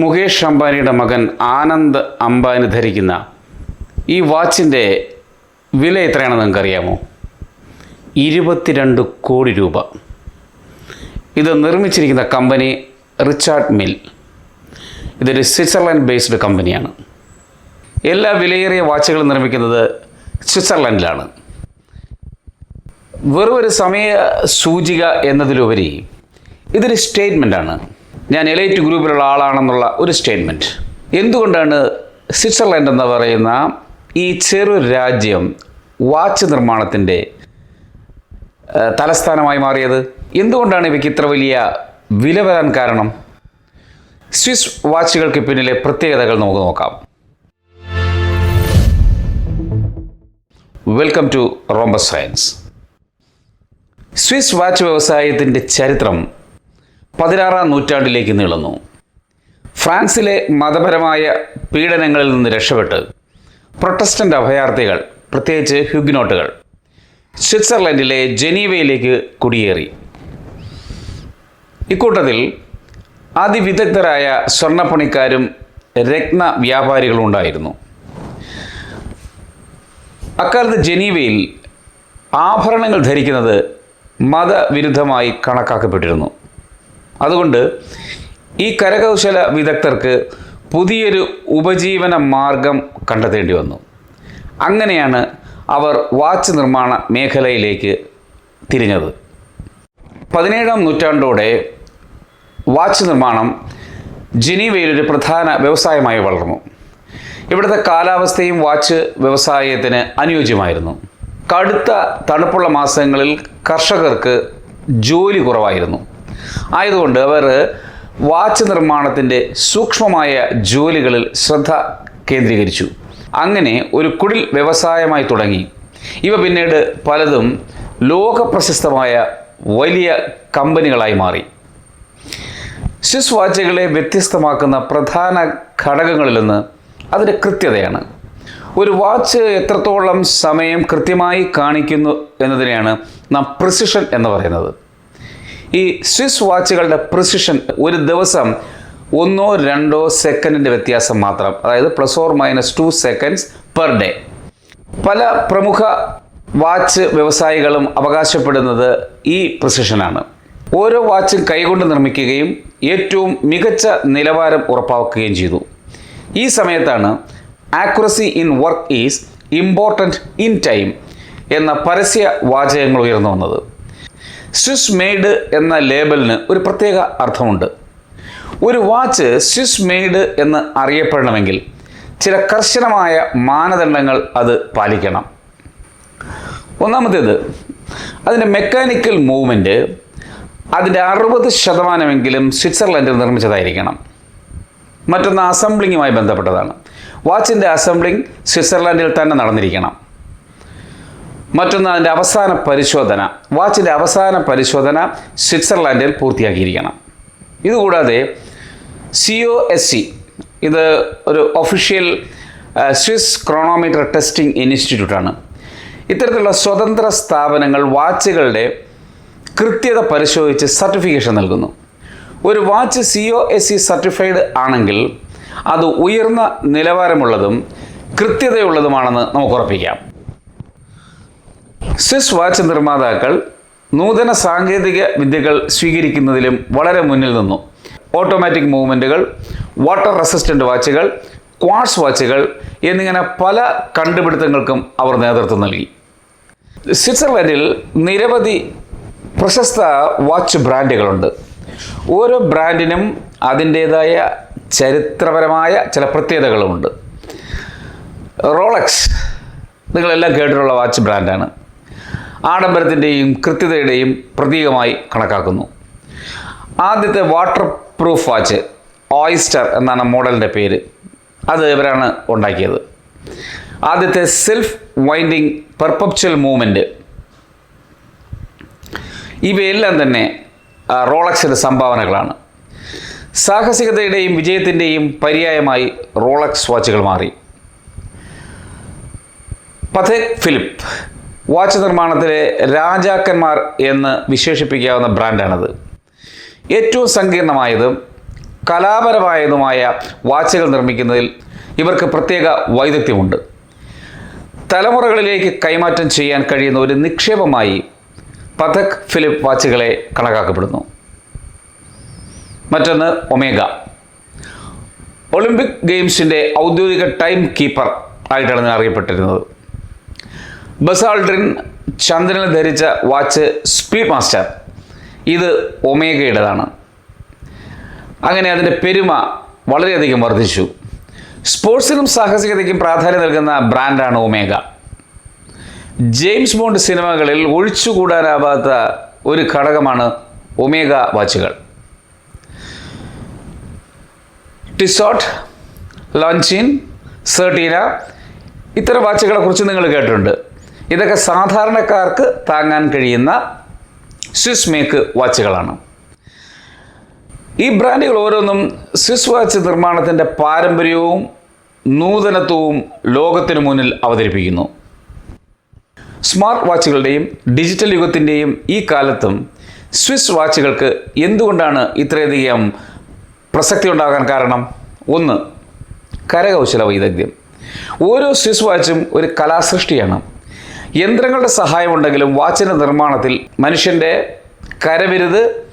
മുകേഷ് അംബാനിയുടെ മകൻ ആനന്ദ് അംബാനി ധരിക്കുന്ന ഈ വാച്ചിന്റെ വില എത്രയാണെന്ന് നിങ്ങൾക്കറിയാമോ? ഇരുപത്തിരണ്ട് കോടി രൂപ. ഇത് നിർമ്മിച്ചിരിക്കുന്ന കമ്പനി റിച്ചാർഡ് മിൽ. ഇതൊരു സ്വിറ്റ്സർലൻഡ് ബേസ്ഡ് കമ്പനിയാണ്. എല്ലാ വിലയേറിയ വാച്ചുകളും നിർമ്മിക്കുന്നത് സ്വിറ്റ്സർലൻഡിലാണ്. വെറും ഒരു സമയ സൂചിക എന്നതിലുപരി ഇതൊരു സ്റ്റേറ്റ്മെന്റാണ്. ഞാൻ എലൈറ്റ് ഗ്രൂപ്പിലുള്ള ആളാണെന്നുള്ള ഒരു സ്റ്റേറ്റ്മെന്റ് എന്തുകൊണ്ടാണ് സ്വിറ്റ്സർലൻഡ് എന്ന് പറയുന്ന ഈ ചെറു രാജ്യം വാച്ച് നിർമ്മാണത്തിന്റെ തലസ്ഥാനമായി മാറിയത്? എന്തുകൊണ്ടാണ് ഇവയ്ക്ക് ഇത്ര വലിയ വില വരാൻ കാരണം? സ്വിസ് വാച്ചുകൾക്ക് പിന്നിലെ പ്രത്യേകതകൾ നമുക്ക് നോക്കാം. Welcome to Rhombus Science Swiss watch വ്യവസായത്തിന്റെ ചരിത്രം പതിനാറാം നൂറ്റാണ്ടിലേക്ക് നീളുന്നു. ഫ്രാൻസിലെ മതപരമായ പീഡനങ്ങളിൽ നിന്ന് രക്ഷപ്പെട്ട് പ്രൊട്ടസ്റ്റന്റ് അഭയാർത്ഥികൾ പ്രത്യേകിച്ച് ഹ്യൂഗ്നോട്ടുകൾ സ്വിറ്റ്സർലൻഡിലെ ജനീവയിലേക്ക് കുടിയേറി. ഇക്കൂട്ടത്തിൽ അതിവിദഗ്ധരായ സ്വർണപ്പണിക്കാരും രത്ന വ്യാപാരികളും ഉണ്ടായിരുന്നു. അക്കാലത്ത് ജനീവയിൽ ആഭരണങ്ങൾ ധരിക്കുന്നത് മതവിരുദ്ധമായി കണക്കാക്കപ്പെട്ടിരുന്നു. അതുകൊണ്ട് ഈ കരകൗശല വിദഗ്ധർക്ക് പുതിയൊരു ഉപജീവന മാർഗം കണ്ടെത്തേണ്ടി വന്നു. അങ്ങനെയാണ് അവർ വാച്ച് നിർമ്മാണ മേഖലയിലേക്ക് തിരിഞ്ഞത്. പതിനേഴാം നൂറ്റാണ്ടോടെ വാച്ച് നിർമ്മാണം ജനീവയിലൊരു പ്രധാന വ്യവസായമായി വളർന്നു. ഇവിടുത്തെ കാലാവസ്ഥയും വാച്ച് വ്യവസായത്തിന് അനുയോജ്യമായിരുന്നു. കടുത്ത തണുപ്പുള്ള മാസങ്ങളിൽ കർഷകർക്ക് ജോലി കുറവായിരുന്നു. ആയതുകൊണ്ട് അവർ വാച്ച് നിർമ്മാണത്തിന്റെ സൂക്ഷ്മമായ ജോലികളിൽ ശ്രദ്ധ കേന്ദ്രീകരിച്ചു. അങ്ങനെ ഒരു കുടിൽ വ്യവസായമായി തുടങ്ങി. ഇവ പിന്നീട് പലതും ലോകപ്രശസ്തമായ വലിയ കമ്പനികളായി മാറി. സ്വിസ് വാച്ചുകളെ വ്യത്യസ്തമാക്കുന്ന പ്രധാന ഘടകങ്ങളിലൊന്ന് അതിന്റെ കൃത്യതയാണ്. ഒരു വാച്ച് എത്രത്തോളം സമയം കൃത്യമായി കാണിക്കുന്നു എന്നതിനെയാണ് നാം പ്രിസിഷൻ എന്ന് പറയുന്നത്. ഈ സ്വിസ് വാച്ചുകളുടെ പ്രിസിഷൻ ഒരു ദിവസം ഒന്നോ രണ്ടോ സെക്കൻഡിന്റെ വ്യത്യാസം മാത്രം. അതായത് plus or minus two seconds per day പല പ്രമുഖ വാച്ച് വ്യവസായികളും അവകാശപ്പെടുന്നത് ഈ പ്രിസിഷനാണ് ഓരോ വാച്ചും കൈകൊണ്ട് നിർമ്മിക്കുകയും ഏറ്റവും മികച്ച നിലവാരം ഉറപ്പാക്കുകയും ചെയ്തു. ഈ സമയത്താണ് accuracy in work is important in time എന്ന പരസ്യ വാചകങ്ങൾ ഉയർന്നു വന്നത്. സ്വിസ് മെയ്ഡ് എന്ന ലേബലിന് ഒരു പ്രത്യേക അർത്ഥമുണ്ട്. ഒരു വാച്ച് സ്വിസ് മെയ്ഡ് എന്ന് അറിയപ്പെടണമെങ്കിൽ ചില കർശനമായ മാനദണ്ഡങ്ങൾ അത് പാലിക്കണം. ഒന്നാമത്തേത് അതിന്റെ മെക്കാനിക്കൽ മൂവ്മെന്റ് അതിന്റെ അറുപത് ശതമാനമെങ്കിലും സ്വിറ്റ്സർലൻഡിൽ നിർമ്മിച്ചതായിരിക്കണം. മറ്റൊന്ന് അസംബ്ലിങ്ങുമായി ബന്ധപ്പെട്ടതാണ്. വാച്ചിന്റെ അസംബ്ലിങ് സ്വിറ്റ്സർലൻഡിൽ തന്നെ നടന്നിരിക്കണം. മറ്റൊന്ന് അതിന്റെ അവസാന പരിശോധന. വാച്ചിന്റെ അവസാന പരിശോധന സ്വിറ്റ്സർലാൻഡിൽ പൂർത്തിയാക്കിയിരിക്കണം. ഇതുകൂടാതെ സി ഒ എസ് സി ഇത് ഒരു ഒഫീഷ്യൽ സ്വിസ് ക്രോണോമീറ്റർ ടെസ്റ്റിംഗ് ഇൻസ്റ്റിറ്റ്യൂട്ടാണ് ഇത്തരത്തിലുള്ള സ്വതന്ത്ര സ്ഥാപനങ്ങൾ വാച്ചുകളുടെ കൃത്യത പരിശോധിച്ച് സർട്ടിഫിക്കേഷൻ നൽകുന്നു. ഒരു watch C O S C certified ആണെങ്കിൽ അത് ഉയർന്ന നിലവാരമുള്ളതും കൃത്യതയുള്ളതുമാണെന്ന് നമുക്ക് ഉറപ്പിക്കാം. സ്വിസ് വാച്ച് നിർമ്മാതാക്കൾ നൂതന സാങ്കേതിക വിദ്യകൾ സ്വീകരിക്കുന്നതിലും വളരെ മുന്നിൽ നിന്നു. ഓട്ടോമാറ്റിക് മൂവ്മെന്റുകൾ വാട്ടർ റെസിസ്റ്റന്റ് വാച്ചുകൾ ക്വാർട്സ് വാച്ചുകൾ എന്നിങ്ങനെ പല കണ്ടുപിടുത്തങ്ങൾക്കും അവർ നേതൃത്വം നൽകി. സ്വിറ്റ്സർലൻഡിൽ നിരവധി പ്രശസ്ത വാച്ച് ബ്രാൻഡുകളുണ്ട് ഓരോ ബ്രാൻഡിനും അതിന്റേതായ ചരിത്രപരമായ ചില പ്രത്യേകതകളുമുണ്ട്. റോളക്സ് നിങ്ങളെല്ലാം കേട്ടിട്ടുള്ള വാച്ച് ബ്രാൻഡാണ് ആഡംബരത്തിന്റെയും കൃത്യതയുടെയും പ്രതീകമായി കണക്കാക്കുന്നു. ആദ്യത്തെ വാട്ടർ പ്രൂഫ് വാച്ച് ഓയിസ്റ്റർ എന്നാണ് മോഡലിന്റെ പേര്. അത് ഇവരാണ് ഉണ്ടാക്കിയത്. ആദ്യത്തെ സെൽഫ് വൈൻഡിങ് പെർപ്പച്വൽ മൂവ്മെന്റ് ഇവയെല്ലാം തന്നെ റോളക്സിന്റെ സംഭാവനകളാണ്. സാഹസികതയുടെയും വിജയത്തിന്റെയും പര്യായമായി റോളക്സ് വാച്ചുകൾ മാറി. പഥേക് ഫിലിപ്പ് വാച്ച് നിർമ്മാണത്തിലെ രാജാക്കന്മാർ എന്ന് വിശേഷിപ്പിക്കാവുന്ന ബ്രാൻഡാണത്. ഏറ്റവും സങ്കീർണമായതും കലാപരമായതുമായ വാച്ചുകൾ നിർമ്മിക്കുന്നതിൽ ഇവർക്ക് പ്രത്യേക വൈദഗ്ധ്യമുണ്ട്. തലമുറകളിലേക്ക് കൈമാറ്റം ചെയ്യാൻ കഴിയുന്ന ഒരു നിക്ഷേപമായി പഥക് ഫിലിപ്പ് വാച്ചുകളെ കണക്കാക്കപ്പെടുന്നു. മറ്റൊന്ന് ഒമേഗ. ഒളിമ്പിക് ഗെയിംസിന്റെ ഔദ്യോഗിക ടൈം കീപ്പർ ആയിട്ടാണ് അറിയപ്പെട്ടിരുന്നത് ബസാൾഡ്രിൻ ചന്ദ്രനിൽ ധരിച്ച വാച്ച് സ്പീഡ് മാസ്റ്റർ ഇത് ഒമേഗയുടേതാണ്. അങ്ങനെ അതിന്റെ പെരുമ വളരെയധികം വർദ്ധിച്ചു. സ്പോർട്സിനും സാഹസികതയ്ക്കും പ്രാധാന്യം നൽകുന്ന ബ്രാൻഡാണ് ഒമേഗ. ജെയിംസ് ബോണ്ട് സിനിമകളിൽ ഒഴിച്ചുകൂടാനാവാത്ത ഒരു ഘടകമാണ് ഒമേഗ വാച്ചുകൾ. ടിസോട്ട് ലോഞ്ചിൻ സെർട്ടീന ഇത്തരം വാച്ചുകളെ കുറിച്ച് നിങ്ങൾ കേട്ടിട്ടുണ്ട്. ഇതൊക്കെ സാധാരണക്കാർക്ക് താങ്ങാൻ കഴിയുന്ന സ്വിസ് മേക്ക് വാച്ചുകളാണ് ഈ ബ്രാൻഡുകൾ ഓരോന്നും സ്വിസ് വാച്ച് നിർമ്മാണത്തിന്റെ പാരമ്പര്യവും നൂതനത്വവും ലോകത്തിനു മുന്നിൽ അവതരിപ്പിക്കുന്നു. സ്മാർട്ട് വാച്ചുകളുടെയും ഡിജിറ്റൽ യുഗത്തിന്റെയും ഈ കാലത്തും സ്വിസ് വാച്ചുകൾക്ക് എന്തുകൊണ്ടാണ് ഇത്രയധികം പ്രസക്തി ഉണ്ടാകാൻ കാരണം? ഒന്ന് കരകൗശല വൈദഗ്ധ്യം. ഓരോ സ്വിസ് വാച്ചും ഒരു കലാസൃഷ്ടിയാണ്. യന്ത്രങ്ങളുടെ സഹായമുണ്ടെങ്കിലും വാച്ചിന്റെ നിർമ്മാണത്തിൽ മനുഷ്യന്റെ കരവിരുത്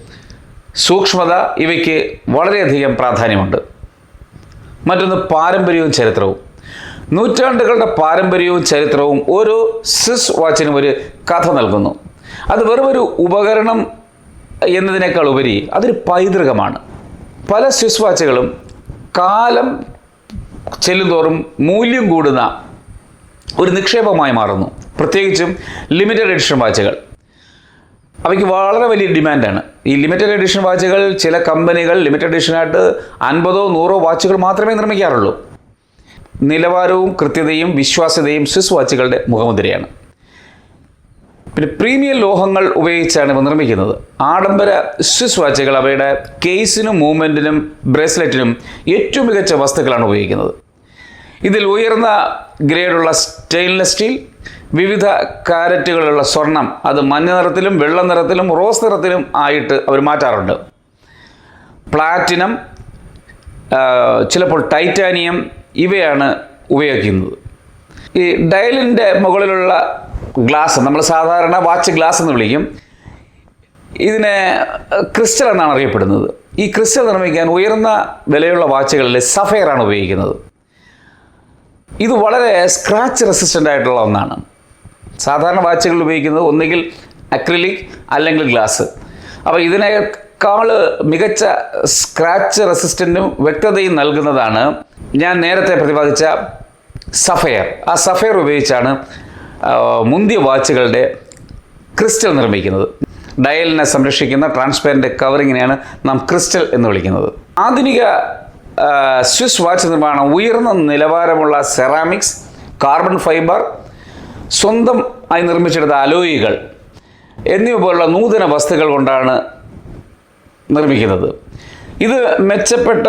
സൂക്ഷ്മത ഇവയ്ക്ക് വളരെയധികം പ്രാധാന്യമുണ്ട്. മറ്റൊന്ന് പാരമ്പര്യവും ചരിത്രവും. നൂറ്റാണ്ടുകളുടെ പാരമ്പര്യവും ചരിത്രവും ഓരോ സിസ് വാച്ചിനും ഒരു കഥ നൽകുന്നു. അത് വെറും ഒരു ഉപകരണം എന്നതിനേക്കാൾ ഉപരി അതൊരു പൈതൃകമാണ്. പല സ്വിസ് വാച്ചുകളും കാലം ചെല്ലുന്തോറും മൂല്യം കൂടുന്ന ഒരു നിക്ഷേപമായി മാറുന്നു. പ്രത്യേകിച്ചും ലിമിറ്റഡ് എഡിഷൻ വാച്ചുകൾ. അവയ്ക്ക് വളരെ വലിയ ഡിമാൻഡാണ്. ഈ ലിമിറ്റഡ് എഡിഷൻ വാച്ചുകൾ ചില കമ്പനികൾ ലിമിറ്റഡ് എഡിഷനായിട്ട് അൻപതോ നൂറോ വാച്ചുകൾ മാത്രമേ നിർമ്മിക്കാറുള്ളൂ. നിലവാരവും കൃത്യതയും വിശ്വാസ്യതയും സ്വിസ് വാച്ചുകളുടെ മുഖമുദ്രയാണ്. പിന്നെ പ്രീമിയം ലോഹങ്ങൾ ഉപയോഗിച്ചാണ് ഇവ നിർമ്മിക്കുന്നത്. ആഡംബര സ്വിസ് വാച്ചുകൾ അവയുടെ കേസിനും മൂവ്മെന്റിനും ബ്രേസ്ലെറ്റിനും ഏറ്റവും മികച്ച വസ്തുക്കളാണ് ഉപയോഗിക്കുന്നത്. ഇതിൽ ഉയർന്ന ഗ്രേഡുള്ള സ്റ്റെയിൻലെസ് സ്റ്റീൽ വിവിധ കാരറ്റുകളുള്ള സ്വർണം. അത് മഞ്ഞ നിറത്തിലും വെള്ള നിറത്തിലും റോസ് നിറത്തിലും ആയിട്ട് അവർ മാറ്റാറുണ്ട്. പ്ലാറ്റിനം ചിലപ്പോൾ ടൈറ്റാനിയം ഇവയാണ് ഉപയോഗിക്കുന്നത്. ഈ ഡയലിന്റെ മുകളിലുള്ള ഗ്ലാസ് നമ്മൾ സാധാരണ വാച്ച് ഗ്ലാസ് എന്ന് വിളിക്കും. ഇതിനെ ക്രിസ്റ്റൽ എന്നാണ് അറിയപ്പെടുന്നത്. ഈ ക്രിസ്റ്റൽ നിർമ്മിക്കാൻ ഉയർന്ന വിലയുള്ള വാച്ചുകളിൽ സഫയറാണ് ഉപയോഗിക്കുന്നത്. ഇത് വളരെ സ്ക്രാച്ച് റെസിസ്റ്റന്റ് ആയിട്ടുള്ള ഒന്നാണ്. സാധാരണ വാച്ചുകൾ ഉപയോഗിക്കുന്നത് ഒന്നുകിൽ അക്രിലിക് അല്ലെങ്കിൽ ഗ്ലാസ് അപ്പോൾ ഇതിനേക്കാൾ മികച്ച സ്ക്രാച്ച് റെസിസ്റ്റന്റും വ്യക്തതയും നൽകുന്നതാണ് ഞാൻ നേരത്തെ പ്രതിപാദിച്ച സഫയർ ആ സഫയർ ഉപയോഗിച്ചാണ് മുന്തിയ വാച്ചുകളുടെ ക്രിസ്റ്റൽ നിർമ്മിക്കുന്നത്. ഡയലിനെ സംരക്ഷിക്കുന്ന ട്രാൻസ്പെറന്റ് കവറിങ്ങിനെയാണ് നാം ക്രിസ്റ്റൽ എന്ന് വിളിക്കുന്നത്. ആധുനിക സ്വിസ് വാച്ച് നിർമ്മാണം ഉയർന്ന നിലവാരമുള്ള സെറാമിക്സ് കാർബൺ ഫൈബർ സ്വന്തം ആയി നിർമ്മിച്ചെടുത്ത അലോയികൾ എന്നിവ പോലുള്ള നൂതന വസ്തുക്കൾ കൊണ്ടാണ് നിർമ്മിക്കുന്നത്. ഇത് മെച്ചപ്പെട്ട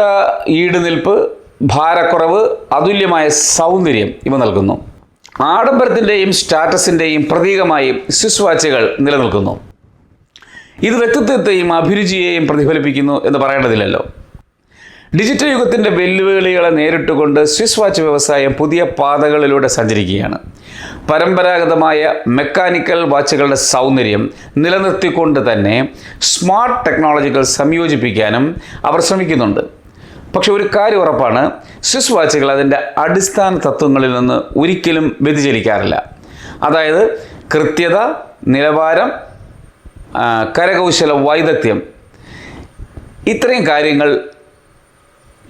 ഈടുനിൽപ്പ് ഭാരക്കുറവ് അതുല്യമായ സൗന്ദര്യം ഇവ നൽകുന്നു. ആഡംബരത്തിന്റെയും സ്റ്റാറ്റസിന്റെയും പ്രതീകമായി സ്വിസ് വാച്ചുകൾ നിലനിൽക്കുന്നു. ഇത് വ്യക്തിത്വത്തെയും അഭിരുചിയെയും പ്രതിഫലിപ്പിക്കുന്നു എന്ന് പറയേണ്ടതില്ലല്ലോ. ഡിജിറ്റൽ യുഗത്തിന്റെ വെല്ലുവിളികളെ നേരിട്ടുകൊണ്ട് സ്വിസ് വാച്ച് വ്യവസായം പുതിയ പാതകളിലൂടെ സഞ്ചരിക്കുകയാണ്. പരമ്പരാഗതമായ മെക്കാനിക്കൽ വാച്ചുകളുടെ സൗന്ദര്യം നിലനിർത്തിക്കൊണ്ട് തന്നെ സ്മാർട്ട് ടെക്നോളജികൾ സംയോജിപ്പിക്കാനും അവർ ശ്രമിക്കുന്നുണ്ട്. പക്ഷെ ഒരു കാര്യം ഉറപ്പാണ് സ്വിസ് വാച്ചുകൾ അതിന്റെ അടിസ്ഥാന തത്വങ്ങളിൽ നിന്ന് ഒരിക്കലും വ്യതിചലിക്കാറില്ല. അതായത് കൃത്യത നിലവാരം കരകൗശല വൈദഗ്ധ്യം. ഇത്രയും കാര്യങ്ങൾ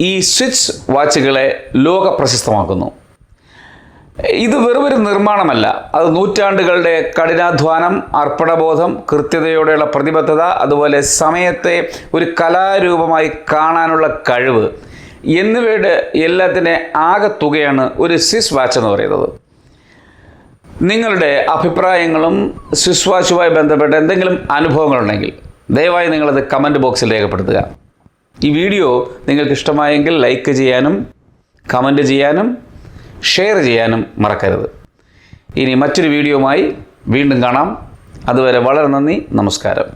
ഈ സ്വിച്ച് വാച്ചുകളെ ലോക പ്രശസ്തമാക്കുന്നു ഇത് വെറുമൊരു നിർമ്മാണമല്ല. അത് നൂറ്റാണ്ടുകളുടെ കഠിനാധ്വാനം അർപ്പണബോധം കൃത്യതയോടെയുള്ള പ്രതിബദ്ധത അതുപോലെ സമയത്തെ ഒരു കലാരൂപമായി കാണാനുള്ള കഴിവ് എന്നിവയുടെ എല്ലാത്തിന്റെ ആകെ തുകയാണ് ഒരു സ്വിസ് വാച്ച് എന്ന് പറയുന്നത്. നിങ്ങളുടെ അഭിപ്രായങ്ങളും സ്വിസ് വാച്ചുമായി ബന്ധപ്പെട്ട എന്തെങ്കിലും അനുഭവങ്ങളുണ്ടെങ്കിൽ ദയവായി നിങ്ങളത് കമന്റ് ബോക്സിൽ രേഖപ്പെടുത്തുക. ഈ വീഡിയോ നിങ്ങൾക്ക് ഇഷ്ടമായെങ്കിൽ ലൈക്ക് ചെയ്യാനും കമന്റ് ചെയ്യാനും ഷെയർ ചെയ്യാനും മറക്കരുത്. ഇനി മറ്റൊരു വീഡിയോയുമായി വീണ്ടും കാണാം. അതുവരെ വളരെ നന്ദി നമസ്കാരം.